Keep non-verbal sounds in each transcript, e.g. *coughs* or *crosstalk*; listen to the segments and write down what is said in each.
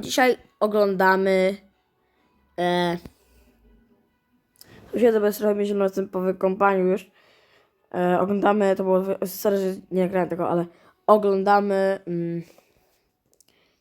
Dzisiaj oglądamy. E, Siedzę bez trochę miesiąc na tym po wykąpaniu już. E, oglądamy, to było. Sorry, że nie nagrałem tego, ale oglądamy mm,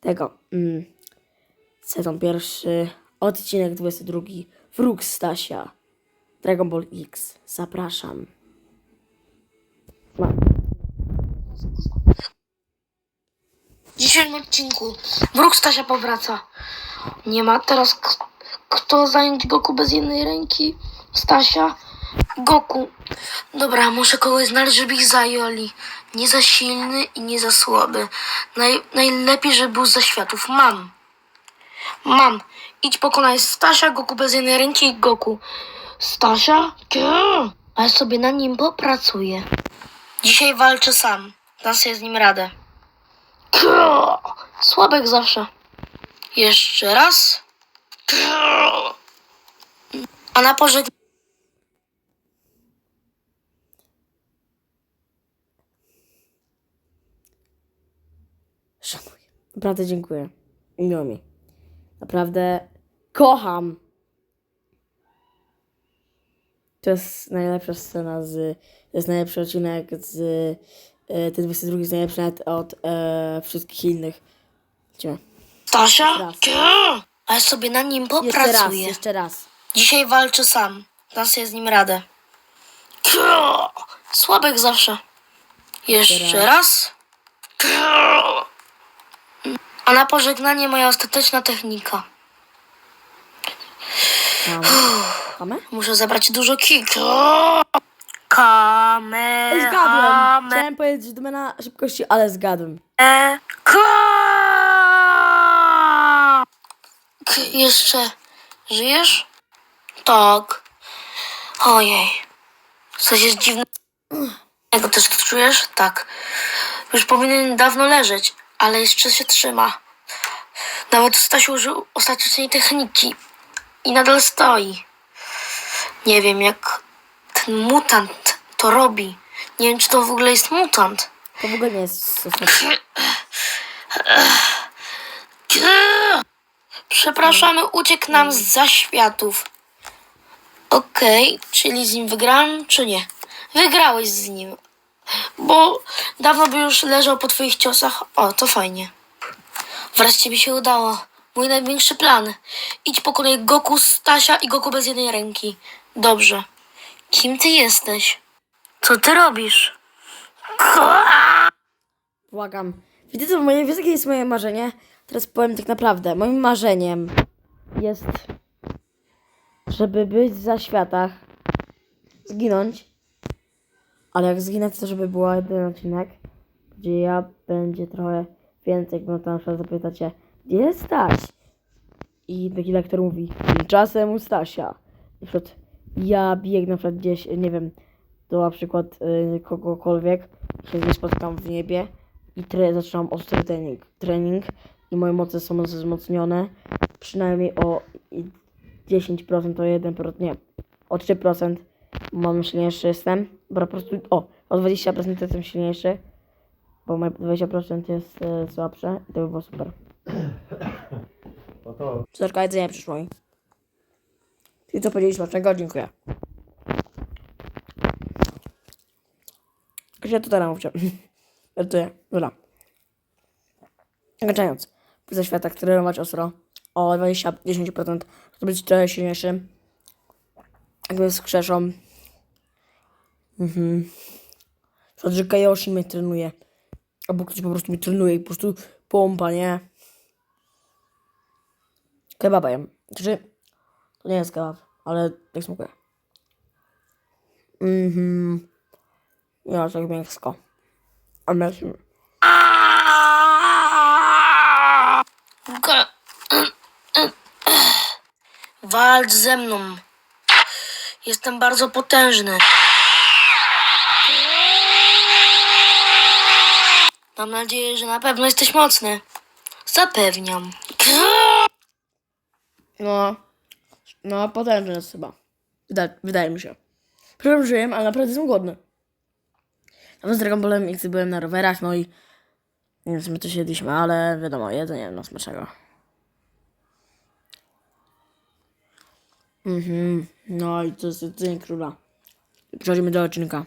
tego. Mm, sezon pierwszy, odcinek 22. Wróg Stasia. Dragon Ball X. Zapraszam. Dzisiejszym odcinku wróg Stasia powraca. Nie ma teraz kto zająć Goku bez jednej ręki. Stasia, Goku. Dobra, muszę kogoś znaleźć, żeby ich zajęli. Nie za silny i nie za słaby. Naj, najlepiej, żeby był za światów. Mam. Mam. Idź pokonaj Stasia, Goku bez jednej ręki i Goku. Stasia? Grr. A ja sobie na nim popracuję. Dzisiaj walczę sam. Dam sobie z nim radę. Krrr. Słabek zawsze. Jeszcze raz. A na pożeg... Szanuję. Naprawdę dziękuję. Miło mi. Naprawdę kocham. To jest najlepsza scena z. To jest najlepszy odcinek z. E, ten 22 jest najlepszy nawet od e, wszystkich innych. Gdzie? Stasia? Raz. A ja sobie na nim Jeszcze raz, popracuję. jeszcze raz. Dzisiaj walczę sam. Dam sobie z nim radę. Krrr. Słabek zawsze. Jeszcze raz. Krrr. A na pożegnanie moja ostateczna technika. Mamy. Mamy? Muszę zabrać dużo kik. Kamera. Zgadłem. Chciałem powiedzieć domena szybkości, ale zgadłem. E, Jeszcze żyjesz? Tak. Ojej. Coś jest dziwnego. Też to czujesz? Tak. Już powinien dawno leżeć, ale jeszcze się trzyma. Nawet Stasiu użył ostatecznej techniki i nadal stoi. Nie wiem, jak ten mutant to robi. Nie wiem, czy to w ogóle jest mutant. To w ogóle nie jest. Przepraszamy, uciekł nam z zaświatów. Okej, czyli z nim wygrałem, czy nie? Wygrałeś z nim. Bo dawno by już leżał po twoich ciosach. O, to fajnie. Wreszcie mi się udało. Mój największy plan. Idź pokonaj Goku, Stasia i Goku bez jednej ręki. Dobrze. Kim ty jesteś? Co ty robisz? Błagam. Widzę, co moje, wiesz, jakie jest moje marzenie? Teraz powiem tak naprawdę. Moim marzeniem jest, żeby być za światach, zginąć, ale jak zginę, to żeby był jeden odcinek, gdzie ja będzie trochę więcej, bo tam na przykład zapytacie, gdzie jest Staś? I taki lektor mówi, tymczasem u Stasia. Na przykład ja biegnę na przykład gdzieś, nie wiem, do na przykład y, kogokolwiek, się z nim spotkam w niebie i tre, zaczynam ostry trening, trening i moje moce są wzmocnione przynajmniej o i 10%, o 1%, nie, o 3% mam silniejszy jestem, bo po prostu, o, o 20% jestem silniejszy, bo moje 20% jest e, słabsze i to by było super. *coughs* No to Czterka jedzenia mi. Czyli co powiedzieliśmy, dlaczego? Dziękuję. Gdzie to teraz mówcie? *laughs* Żartuję. Dobra. Zakończając. Ze świata trenować ostro o 20, 10%. To być trochę silniejszy. Jakby z krzeszą. Mhm. Że Kajoshi mnie trenuje. Albo ktoś po prostu mnie trenuje i po prostu pompa, nie? Kebaba jem. Znaczy, to nie jest kebab, ale tak smakuje. Mhm. Ja tak miękko. A myślę. Ga- Walcz ze mną. Jestem bardzo potężny. Mam nadzieję, że na pewno jesteś mocny. Zapewniam. No. No, potężny jest chyba. Wydaje, wydaje mi się. Przepraszam, że jem, ale naprawdę jestem głodny. Nawet z Dragon Ballem X byłem na rowerach, no i... Nie wiem, co my to siedliśmy, ale wiadomo, jedzenie no smacznego. Mhm, no i to jest jedzenie króla. Przechodzimy do odcinka.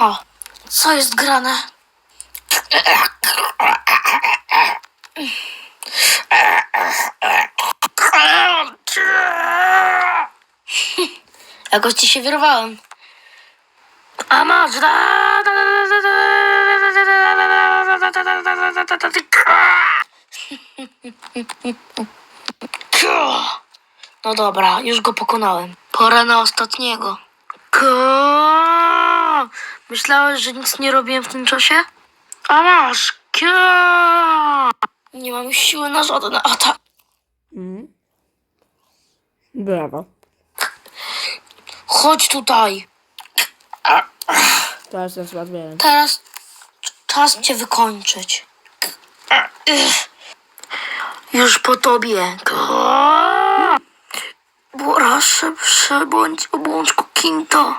O, co jest grane? Jakoś ci się wyrwałem. A masz. No dobra, już go pokonałem. Pora na ostatniego. Ko! Myślałeś, że nic nie robiłem w tym czasie? A masz! Nie mam siły na żaden atak. Mhm. Brawo. Chodź tutaj. Teraz jest łatwiej. Teraz czas cię wykończyć. Już po tobie. Proszę, przebądź obłączku Kinto.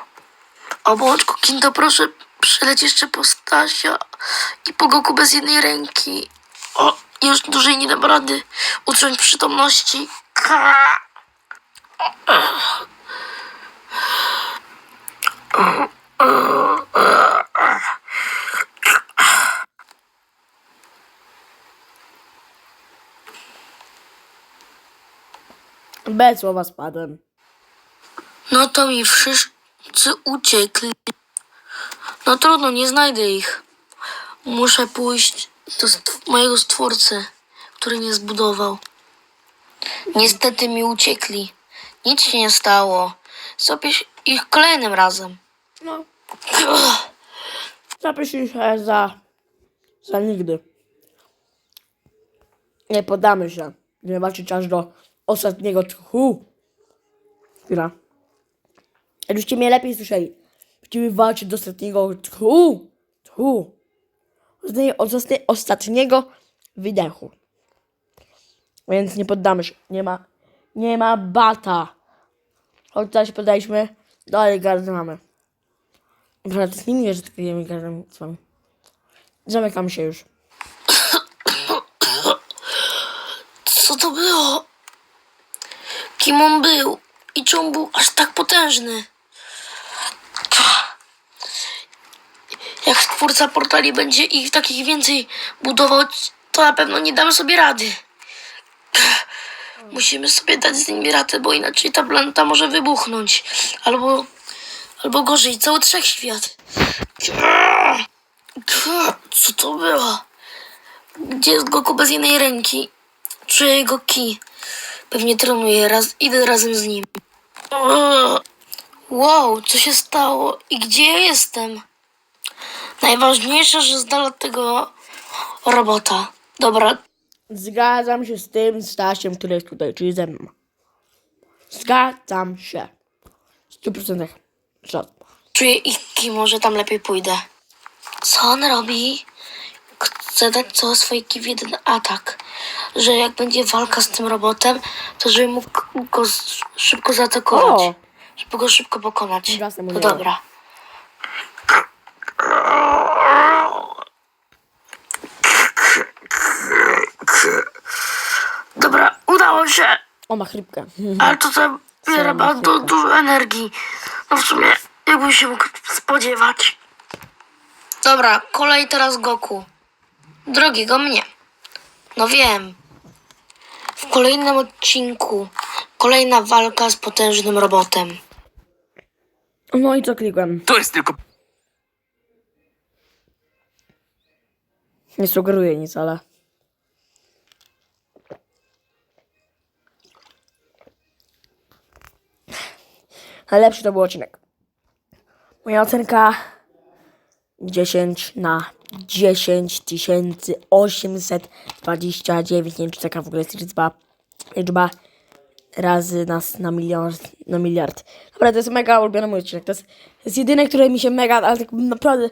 Obłączku Kinto, proszę przeleć jeszcze po Stasia i po Goku bez jednej ręki. O, już dłużej nie dam rady utrzymać przytomności. Bez słowa spadłem. No to mi wszyscy uciekli. No trudno, nie znajdę ich. Muszę pójść do stw- mojego stwórcy, który mnie zbudował. Niestety mi uciekli. Nic się nie stało. Zrobię ich kolejnym razem. No. Zapiszmy się za... za nigdy. Nie poddamy się. Nie walczyć aż do ostatniego tchu. Chwila. Jakbyście mnie lepiej słyszeli. Będziemy walczyć do ostatniego tchu. Tchu. Od osta- ostatniego wydechu. Więc nie poddamy się. Nie ma... Nie ma bata. Się poddaliśmy. Dalej gardę mamy. Dobra, to nie miłe, że tylko jemy gadam z wami. Zamykam się już. Co to było? Kim on był? I czy on był aż tak potężny? Jak twórca portali będzie ich takich więcej budował, to na pewno nie damy sobie rady. Musimy sobie dać z nimi radę, bo inaczej ta planeta może wybuchnąć. Albo, albo gorzej, cały wszechświat. Co to było? Gdzie jest Goku bez jednej ręki? Czuję jego ki. Pewnie trenuję, raz, idę razem z nim. Wow, co się stało i gdzie ja jestem? Najważniejsze, że z dala tego robota. Dobra, Zgadzam się z tym Stasiem, który jest tutaj, czyli ze mną. Zgadzam się. W 100%. Szat. czuję ich ki, może tam lepiej pójdę. Co on robi? Chce dać całe swoje ki w jeden atak. Że jak będzie walka z tym robotem, to żeby mógł go szybko zaatakować. O! Żeby go szybko pokonać. Jasne, To mówiłem. dobra. Dobra, udało się, O, ma chrypkę. ale to zabiera *laughs* Sama bardzo chrypka. dużo energii. No w sumie, jakbym się mógł spodziewać. Dobra, kolej teraz Goku. Drogiego mnie. No wiem. W kolejnym odcinku kolejna walka z potężnym robotem. No i co klikłem? To jest tylko Nie sugeruję nic, ale... Najlepszy to był odcinek. Moja ocenka 10 na 10 829. Nie wiem, czy taka w ogóle jest liczba. Liczba razy nas na miliard. Na miliard. Dobra, to jest mega ulubiony mój odcinek. To jest, to jest jedyny, który mi się mega, ale tak naprawdę.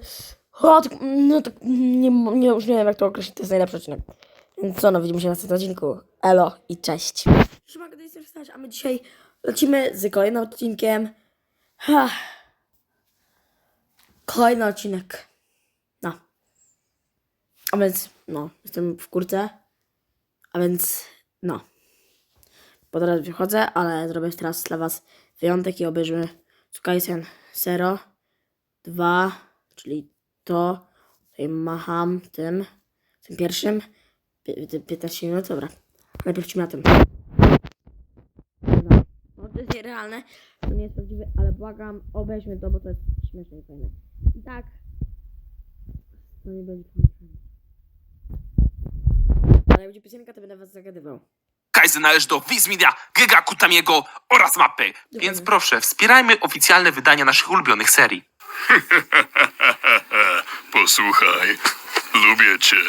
O, tak, no tak, nie, nie, już nie wiem jak to określić, to jest najlepszy odcinek. Więc co, no widzimy się na następnym odcinku. Elo i cześć. Siemanko, to jest a my dzisiaj lecimy z kolejnym odcinkiem. Ha. Kolejny odcinek. No. A więc, no, jestem w kurce. A więc, no. bo teraz wychodzę, ale zrobię teraz dla was wyjątek i obejrzymy Sukaisen 0, 2, czyli to, tutaj macham tym, tym pierwszym, Pi- ty- 15 minut, dobra. Najpierw ci na tym. To nie jest prawdziwe, ale błagam, obejrzmy to, bo to jest śmieszne i fajne. I tak, to nie będzie fajne. Ale jak będzie piosenka, to będę was zagadywał. Kaizen należy do Viz Media, Giga Kutamiego oraz Mapy. Więc proszę, wspierajmy oficjalne wydania naszych ulubionych serii. *laughs* Posłuchaj, lubię cię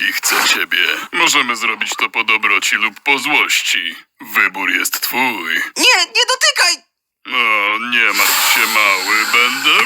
i chcę ciebie. Możemy zrobić to po dobroci lub po złości. Wybór jest twój. Nie, nie dotykaj No, nie martw się, mały, będę...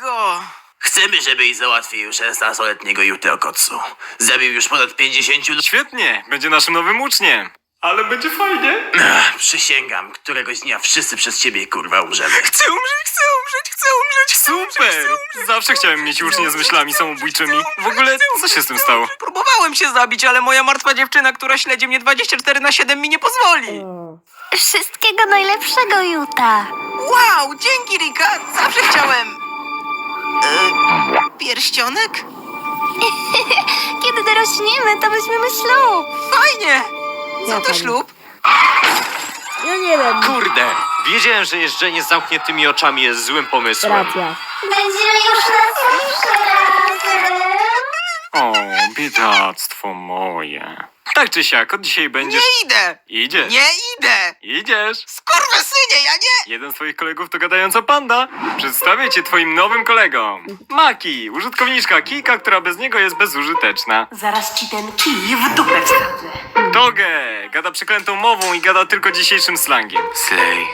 go! Chcemy, żebyś załatwił 16-letniego Juteo Kotsu. Zabił już ponad 50 ludzi. Świetnie, będzie naszym nowym uczniem. Ale będzie fajnie. Ach, Przysięgam, któregoś dnia wszyscy przez ciebie kurwa umrzemy. Chcę umrzeć, chcę umrzeć, chcę umrzeć. Super! Zawsze chciałem mieć ucznię z myślami samobójczymi. W ogóle, co się z tym stało? Próbowałem się zabić, ale moja martwa dziewczyna, która śledzi mnie 24 na 7 mi nie pozwoli. Wszystkiego najlepszego, Juta. Wow, dzięki Rika, zawsze chciałem. E, pierścionek? *laughs* Kiedy dorośniemy, to weźmiemy ślub. Fajnie! Co to ślub? ja nie wiem, Kurde, wiedziałem, że jeżdżenie z zamkniętymi oczami jest złym pomysłem. racja. Będziemy już na zawsze razem. O, biedactwo moje. Tak czy siak, od dzisiaj będziesz... Nie idę! Idziesz. Nie idę! Idziesz. Skurwysynie, ja nie! Jeden z twoich kolegów to gadająca panda. Przedstawię cię twoim nowym kolegom. Maki, użytkowniczka Kika, która bez niego jest bezużyteczna. Zaraz ci ten kij w dupę wsadzę. Toge, gada przeklętą mową i gada tylko dzisiejszym slangiem. Slay.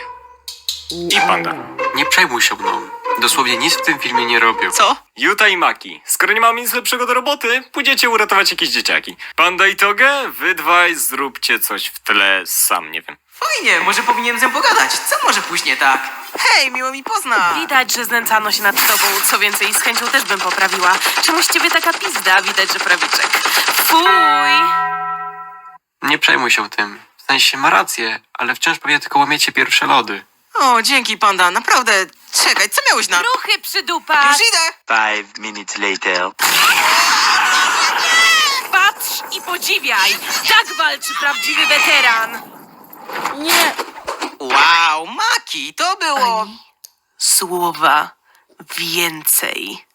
I panda. Nie przejmuj się mną. Dosłownie nic w tym filmie nie robię. Co? Juta i Maki. Skoro nie mamy nic lepszego do roboty, pójdziecie uratować jakieś dzieciaki. Panda i Toge, wy dwaj zróbcie coś w tle, sam nie wiem. Fajnie, może powinienem z nią pogadać. Co może pójść nie tak? Hej, miło mi poznać. Widać, że znęcano się nad tobą. Co więcej, z chęcią też bym poprawiła. Czemu z ciebie taka pizda? Widać, że prawiczek. Fuj! Nie przejmuj się tym. W sensie ma rację, ale wciąż pewnie tylko łamiecie pierwsze lody. O, dzięki panda, naprawdę. Czekaj, co miałeś na... Ruchy przydupa! Już idę! Five minutes later. Patrz i podziwiaj! Tak walczy prawdziwy weteran! Nie, Wow, Maki, to było... Słowa więcej.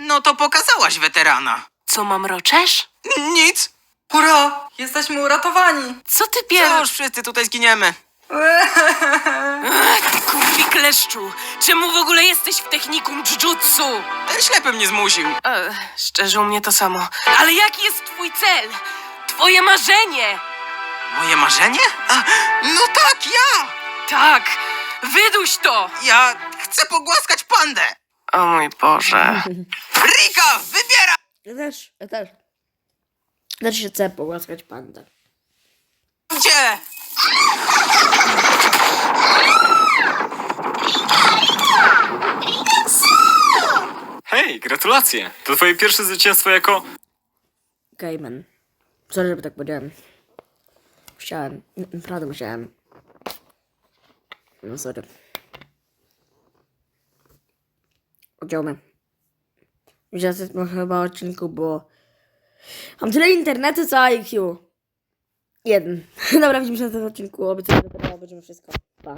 No to pokazałaś weterana. Co mam roczesz? Nic. Hurra, jesteśmy uratowani. Co ty pier... Już wszyscy tutaj zginiemy. Ech, Kurwi kleszczu! Czemu w ogóle jesteś w technikum jujutsu? Ten ślepy mnie zmusił. E, szczerze u mnie to samo. Ale jaki jest twój cel? Twoje marzenie! Moje marzenie? A, no tak, ja! Tak! Wyduś to! Ja chcę pogłaskać pandę. O mój Boże. Rika, wybiera! ja też, ja też. Też się chcę pogłaskać pandę. Gdzie? Hej, gratulacje! To twoje pierwsze zwycięstwo jako... Cayman. Sorry, żeby tak powiedziałem. Musiałem, naprawdę musiałem. No sorry. Oddziałmy. Widziałem chyba odcinku, bo mam tyle internetu, co IQ. Jeden. *laughs* Dobra, widzimy się na tym odcinku. Obiecuję, że będziemy wszystko. Pa.